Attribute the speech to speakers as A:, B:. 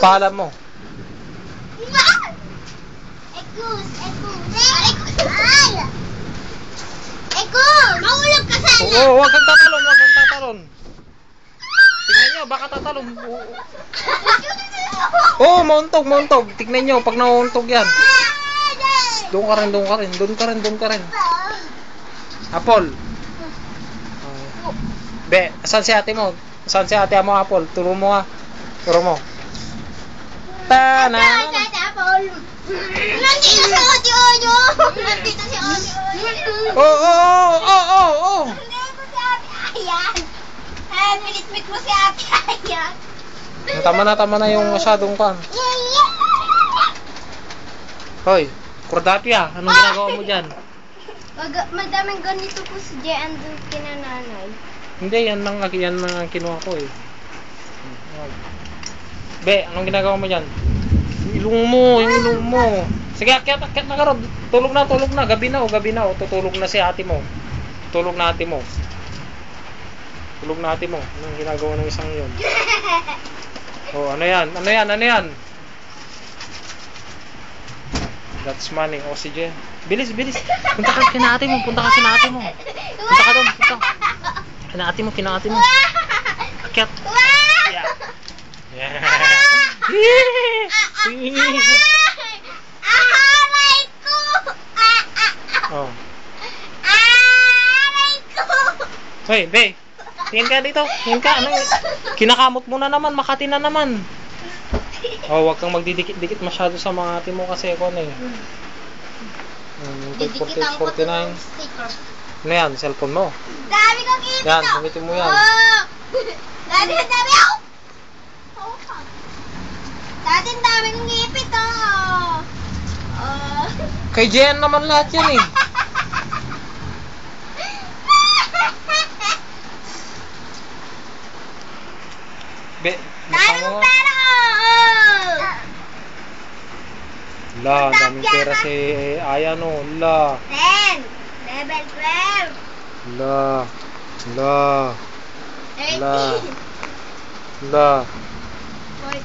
A: Paalam mo.
B: Ekus, ekus. Ay! Ekus! Mahulog ka sana!
A: Oo, huwag kang tatalon, huwag kang tatalon. Tingnan nyo, baka tatalon. Oo, oh, mauntog, mauntog. Tingnan nyo, pag nauuntog yan. Doon ka rin, doon ka rin, doon ka rin, doon ka rin. Ah. Be, saan si ate mo? Saan si ate mo, Apple? Turo mo nga. Turo mo. Ta na na na.
B: Nandito si Ate Oyo! Nandito si Ate Oyo!
A: Oo, oo, oo, oo, oo.
B: Nandito si Ate Ayan! Eh, pilit-pit mo si Ate Ayan!
A: Tama na, tama na yung masyadong kan. Hoy, Kordapia, anong ginagawa mo dyan?
B: Mag madaming ganito po si J.N. doon kinananay.
A: Hindi, yan lang, yan lang ang kinuha ko eh. Be, anong ginagawa mo dyan? Ilong mo, yung ilong mo. Sige, akyat, akyat na ka ron. Tulog na, tulog na. Gabi na, o gabi na. O, tutulog na si ate mo. Tulog na ate mo. Tulog na ate mo. Anong ginagawa ng isang yun? O, ano yan? Ano yan? Ano yan? That's money. Oxygen. Bilis, bilis. Punta ka kina ate mo. Punta ka kina ate mo. Punta ka doon. Punta. Kina ate mo, kina ate mo. Akyat. Yeah. Yeah.
B: Aray ko! Ah, ah, ah.
A: oh.
B: Aray ko!
A: Hoy, be. Tingin ka dito. Tingin ka. Ano? Kinakamot mo na naman. Makati na naman. Oh, wag kang magdidikit-dikit masyado sa mga ate mo kasi ako na eh.
B: Ko
A: 48, 49.
B: itong sticker.
A: Ano yan? Cellphone mo.
B: Dami kong ipit
A: Yan,
B: oh.
A: gamitin mo yan.
B: Oh. Ang dami ako. Oh. Dati ang dami kong ipit oh. Oh.
A: Kay Jen naman lahat yan eh. Be,
B: Dami
A: mukha
B: kong
A: mo.
B: pera oh.
A: La, daming pera si Aya no. La,
B: Ten. Level 12.
A: la, la, La. La.